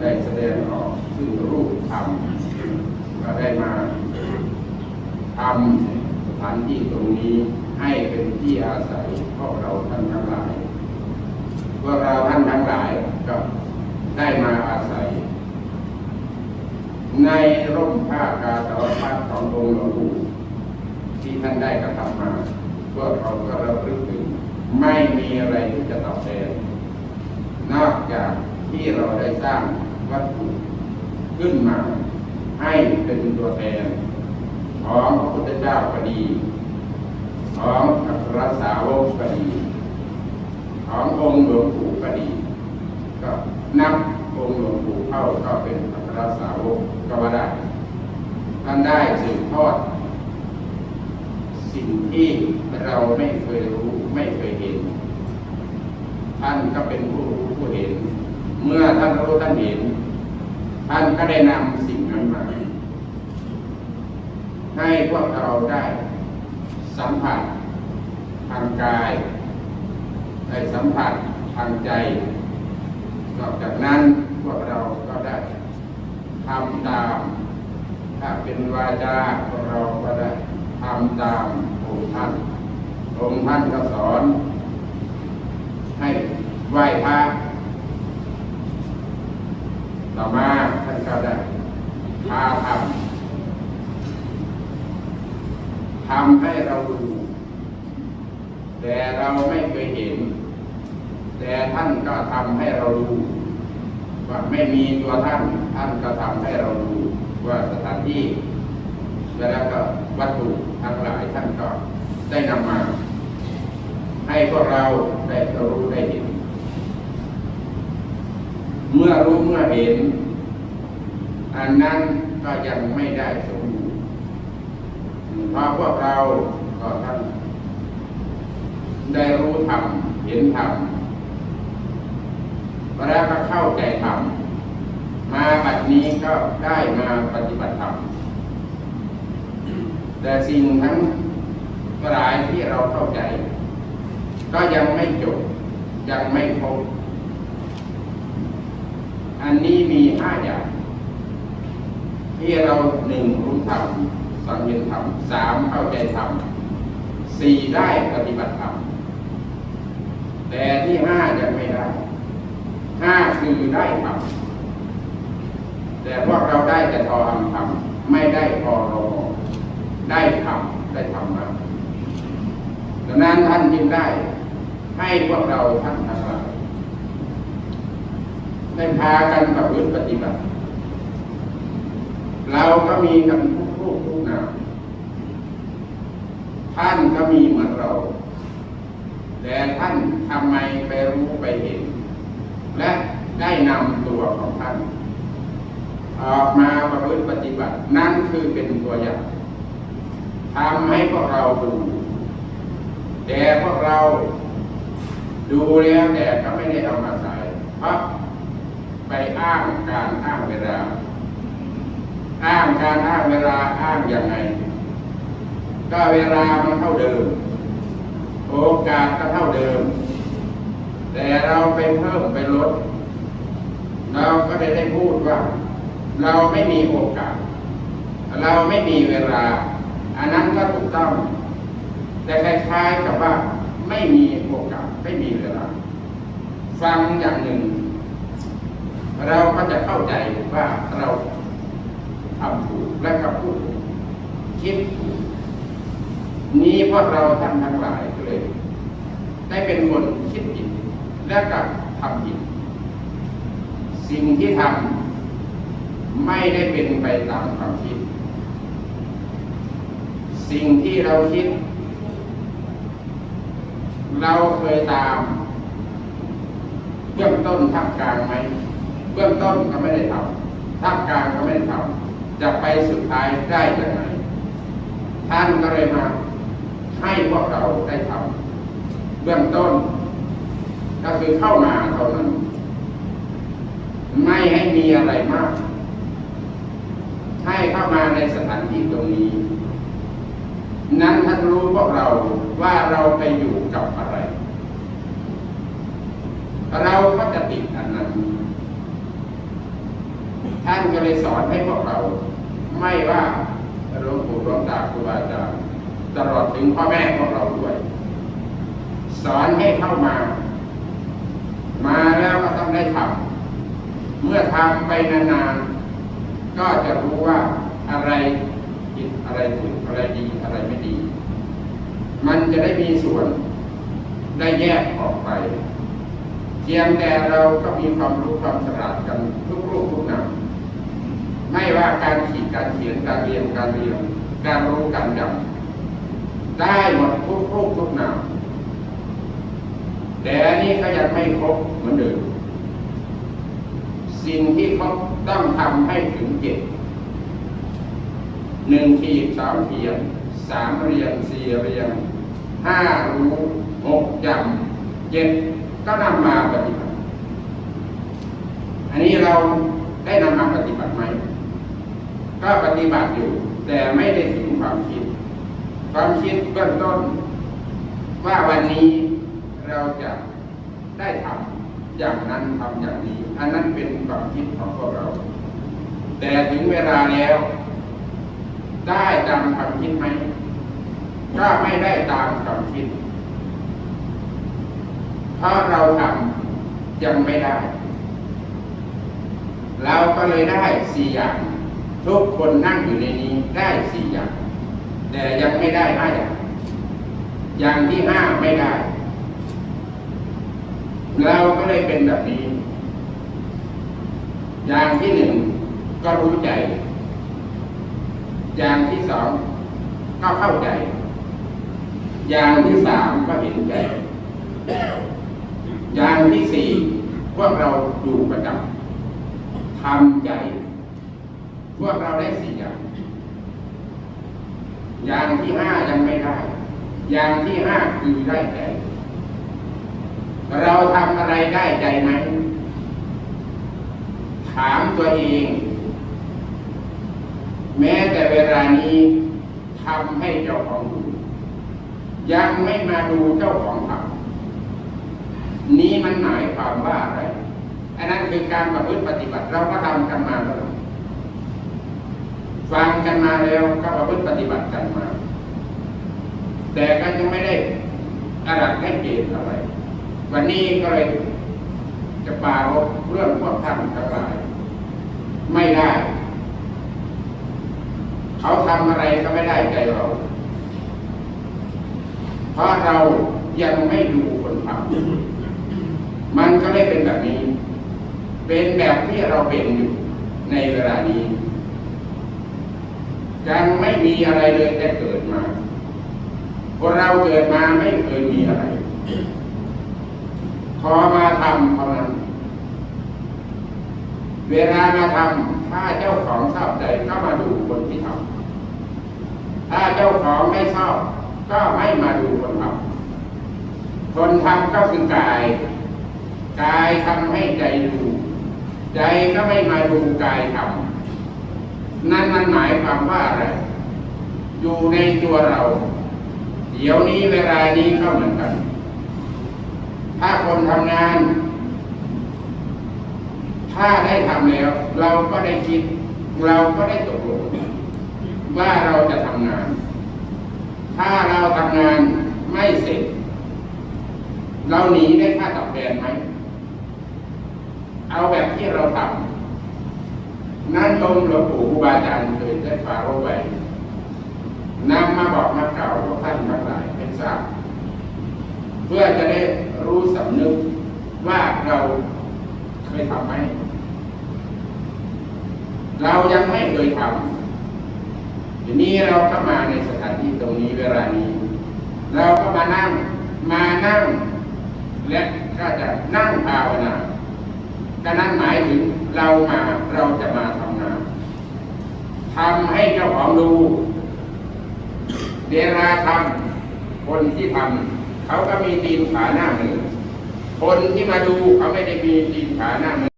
ได้แสดงออกซึ่งรูปธรรมก็ได้มาทำสถานที่ตรงนี้ให้เป็นที่อาศัยพวกเราท่านทั้งหลายพวกเราท่านทั้งหลายก็ได้มาอาศัย ในร่มผ้ากาสาวพัดขององค์หลวงปู่ที่ท่านได้กระทำมาพวกเราก็ระลึกถึง ไม่มีอะไรที่จะตอบแทนนอกจาก ที่เราได้สร้างวัตถุขึ้นมา ให้เป็นตัวแทนของพระพุทธเจ้าก็ดี ของอัครสาวกก็ดี ขององค์หลวงปู่ก็ดี ก็นับองค์หลวงปู่เข้าก็เป็นอัครสาวกก็ว่าได้ท่านได้สืบทอด สิ่งที่เราไม่เคยรู้ไม่เคยเห็น ท่านก็เป็นผู้รู้ผู้เห็น เมื่อท่านรู้ท่านเห็น ท่านก็ได้นำสิ่งนั้นมา ให้พวกเราได้สัมผัสทางกาย ได้สัมผัสทางใจ นอกจากนั้นพวกเราก็ได้ทำตาม ถ้าเป็นวาจาพวกเราก็ได้ทำตามองค์ท่านองค์ท่านก็สอน ให้ไหว้พระ ต่อมาท่านก็ได้พาทำทำให้เราดู แต่เราไม่เคยเห็น แต่ท่านก็ทำให้เราดูว่าไม่มีตัวท่านท่านก็ทำให้เราดูว่าสถานที่แล้วก็วัตถุทั้งหลายท่านก็ได้นำมา ให้พวกเราได้รู้ได้เห็น เมื่อรู้เมื่อเห็น อันนั้นก็ยังไม่ได้สมบูรณ์เพราะพวกเราก็ท่านได้รู้ธรรมเห็นธรรมแล้วก็เข้าใจธรรมมาบัดนี้ก็ได้มาปฏิบัติธรรมแต่สิ่งทั้งหลายที่เราเข้าใจ ก็ยังไม่จบยังไม่ครบ อันนี้มีห้าอย่าง ที่เราหนึ่งรู้ธรรมสองเห็นธรรมสามเข้าใจธรรมสี่ได้ปฏิบัติธรรมแต่ที่ห้ายังไม่ได้ห้าคือได้ธรรมแต่พวกเราได้แต่ทอทำธรรมไม่ได้พอรอได้ธรรมได้ธรรมะดังนั้นท่านจึงได้ให้พวกเราท่านทั้งหลาย ได้พากันประพฤติปฏิบัติ เราก็มีกันทุกรูปทุกนามท่านก็มีเหมือนเรา แต่ท่านทำไมไปรู้ไปเห็น และได้นำตัวของท่าน ออกมาประพฤติปฏิบัติ นั่นคือเป็นตัวอย่างทำให้พวกเราดู แต่พวกเราดูแล้วแต่ก็ไม่ได้เอามาใส่เพราะ ไปอ้างการอ้างเวลา อ้างการอ้างเวลาอ้างอย่างไง ก็เวลามันเท่าเดิม โอกาสก็เท่าเดิม แต่เราไปเพิ่มไปลด เราก็ได้ได้พูดว่า เราไม่มีโอกาส เราไม่มีเวลา อันนั้นก็ถูกต้อง แต่คล้ายๆกับว่าไม่มีโอกาสไม่มีเวลา ฟังอย่างหนึ่ง เราก็จะเข้าใจว่าเราทำถูกและก็พูดคิดถูกนี้พวกเราท่านทั้งหลายก็เลย ได้เป็นคนคิดผิดและก็ทำผิด สิ่งที่ทำไม่ได้เป็นไปตามความคิด สิ่งที่เราคิด เราเคยตามเบื้องต้นทับกลางไหม เบื้องต้นก็ไม่ได้ทำทับกลางก็ไม่ได้ทำจะไปสุดท้ายได้ยังไงท่านก็เลยมาให้พวกเราได้ทำเบื้องต้น ก็คือเข้ามาเท่านั้น ไม่ให้มีอะไรมาก ให้เข้ามาในสถานที่ตรงนี้ นั้นท่านรู้พวกเราว่าเราไปอยู่กับอะไร เราก็จะติดอันนั้น ท่านก็เลยสอนให้พวกเรา ไม่ว่าหลวงปู่หลวงตาครูบาอาจารย์ตลอดถึงพ่อแม่ของเราด้วย สอนให้เข้ามา มาแล้วก็ต้องได้ทำเมื่อทำไปนานๆก็จะรู้ว่าอะไรผิดอะไรถูกอะไรดีอะไรไม่ดี มันจะได้มีส่วนได้แยกออกไปเพียงแต่เราก็มีความรู้ความฉลาดกันทุกรูปทุกนามไม่ว่าการขีด การเรียนการเรียนการรู้การจำได้หมดทุกรูปทุกนามแต่อันนี้ก็ยังไม่ครบเหมือนเดิมสิ่งที่เขาต้องทำให้ถึงเจ็ดหนึ่งขีดสามเขียนสามเรียนสี่เรียนห้ารู้หกจำเจ็ดก็นำมาปฏิบัติ อันนี้เราได้นำมาปฏิบัติไหม ก็ปฏิบัติอยู่ แต่ไม่ได้ถึงความคิด ความคิดเบื้องต้น ว่าวันนี้เราจะได้ทำอย่างนั้นทำอย่างนี้ อันนั้นเป็นความคิดของพวกเรา แต่ถึงเวลาแล้ว ได้ตามความคิดไหมก็ไม่ได้ตามความคิดเพราะเราทำยังไม่ได้ เราก็เลยได้สี่อย่าง ทุกคนนั่งอยู่ในนี้ได้สี่อย่าง แต่ยังไม่ได้ห้าอย่าง อย่างที่ห้าไม่ได้ เราก็เลยเป็นแบบนี้ อย่างที่หนึ่งก็รู้ใจ อย่างที่สองก็เข้าใจ อย่างที่สามก็เห็นใจ อย่างที่สี่พวกเราอยู่ประจำทำใจ พวกเราได้สี่อย่าง อย่างที่ห้ายังไม่ได้ อย่างที่ห้าคือได้ใจ เราทำอะไรได้ใจไหม ถามตัวเอง แม้แต่เวลานี้ทำให้เจ้าของดูยังไม่มาดูเจ้าของทำนี้มันหมายความว่าอะไร อันนั้นคือการประพฤติปฏิบัติเราก็ทำกันมาแล้ว ฟังกันมาแล้วก็ประพฤติปฏิบัติกันมา แต่ก็ยังไม่ได้อารักให้เกณฑ์อะไร วันนี้ก็เลยจะปารบเรื่องพวกท่านทั้งหลายไม่ได้ เขาทำอะไรก็ไม่ได้ใจเรา เพราะเรายังไม่ดูคนทำมันก็เลยเป็นแบบนี้ เป็นแบบที่เราเป็นอยู่ในเวลานี้ ยังไม่มีอะไรเลยแต่เกิดมาคนเราเกิดมาไม่เคยมีอะไร พอมาทำเท่านั้น เวลามาทำถ้าเจ้าของชอบใจก็มาดูคนที่ทำถ้าเจ้าของไม่ชอบก็ไม่มาดูคนทำคนทำก็คือกาย กายทำให้ใจดู ใจก็ไม่มาดูกายทำ นั่นมันหมายความว่าอะไร อยู่ในตัวเรา เดี๋ยวนี้เวลานี้ก็เหมือนกัน ถ้าคนทำงาน ถ้าได้ทำแล้ว เราก็ได้คิด เราก็ได้ตกลงว่าเราจะทำงาน ถ้าเราทำงานไม่เสร็จ เราหนีได้ค่าตอบแทนไหม เอาแบบที่เราทำ นั่นตรงหลวงปู่ครูบาอาจารย์เคยได้ฟาโรไว้นำมาบอกมาเก่าวพวกท่านทั้งหลายให้ทราบเพื่อจะได้รู้สำนึกว่าเราเคยทำไหมเรายังไม่เคยทำทีนี้เราก็มาในสถานที่ตรงนี้เวลานี้ เราก็มานั่งมานั่ง และก็จะนั่งภาวนาก็นั่นหมาย ถึงเรามาเราจะมาทำงานทำให้เจ้าของดูเดลาทำคนที่ทำเขาก็มีตีนขาหน้ามือคนที่มาดูเขาไม่ได้มีตีนขาหน้ามือ